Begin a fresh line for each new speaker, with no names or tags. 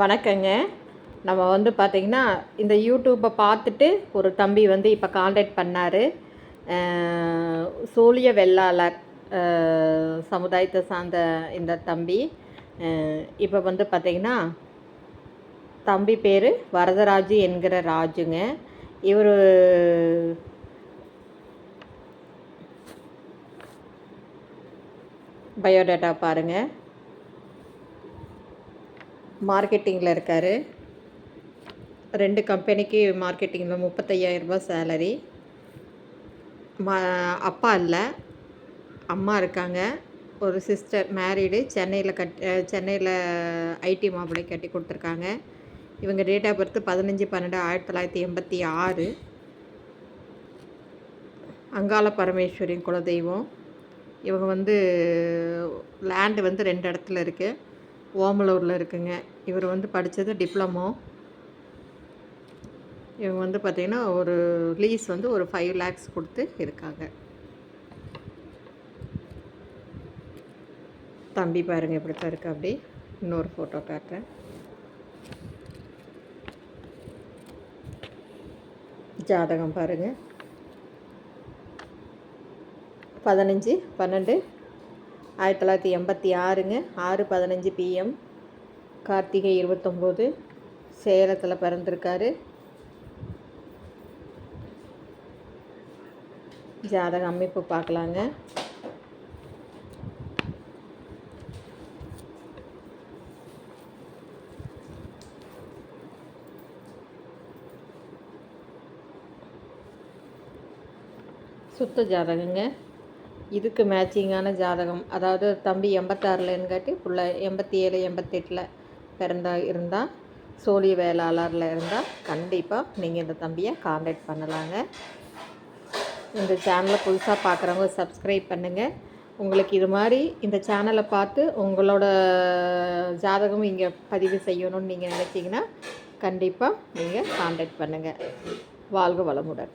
வணக்கங்க. நம்ம வந்து பார்த்திங்கன்னா இந்த யூடியூப்பை பார்த்துட்டு ஒரு தம்பி வந்து இப்போ காண்டாக்ட் பண்ணார். சூழிய வெள்ளாளர் சமுதாயத்தை சார்ந்த இந்த தம்பி. இப்போ வந்து பார்த்திங்கன்னா தம்பி பேர் வரதராஜு என்கிற ராஜுங்க. இவர் பயோடேட்டா பாருங்கள் மார்க்கெட்டிங்கில் இருக்கார். ரெண்டு கம்பெனிக்கு மார்க்கெட்டிங்கில் முப்பத்தையாயிரரூபா சேலரி மா அப்பா இல்லை. அம்மா இருக்காங்க. ஒரு சிஸ்டர் மேரீடு சென்னையில் கட் சென்னையில் ஐடி மாப்பிளை கட்டி கொடுத்துருக்காங்க. இவங்க டேட் ஆஃப் பர்த் பதினஞ்சு பன்னெண்டு ஆயிரத்தி தொள்ளாயிரத்தி எண்பத்தி ஆறு. அங்காள பரமேஸ்வரின் குலதெய்வம். இவங்க வந்து லேண்டு வந்து ரெண்டு இடத்துல இருக்குது ஓமலூரில் இருக்குங்க. இவர் வந்து படித்தது டிப்ளமோ. இவங்க வந்து பார்த்திங்கன்னா ஒரு லீஸ் வந்து ஒரு ஃபைவ் லேக்ஸ் கொடுத்து இருக்காங்க. தம்பி பாருங்க இப்படி தான் இருக்கு அப்படி இன்னொரு ஃபோட்டோ காட்டுறேன். ஜாதகம் பாருங்க. பதினஞ்சு பன்னெண்டு ஆயிரத்தி தொள்ளாயிரத்தி எண்பத்தி ஆறுங்க. ஆறு பதினஞ்சு பிஎம் கார்த்திகை இருபத்தொம்போது. சேலத்தில் பிறந்திருக்காரு. ஜாதக அமைப்பு பார்க்கலாங்க. சுத்த ஜாதகங்க. இதுக்கு மேட்சிங்கான ஜாதகம். அதாவது தம்பி எண்பத்தாறுலங்காட்டி புள்ள எண்பத்தி ஏழு எண்பத்தெட்டில் பிறந்தா இருந்தால் சோழிய வேளாளரில் இருந்தால் கண்டிப்பாக நீங்கள் இந்த தம்பியை காண்டாக்ட் பண்ணலாங்க. இந்த சேனலை புதுசாக பார்க்குறவங்க சப்ஸ்கிரைப் பண்ணுங்கள் உங்களுக்கு இது மாதிரி இந்த சேனலை பார்த்து உங்களோட ஜாதகமும் இங்கே பதிவு செய்யணும்னு நீங்கள் நினச்சிங்கன்னா கண்டிப்பாக நீங்கள் காண்டாக்ட் பண்ணுங்கள் வாழ்க வளமுடன்.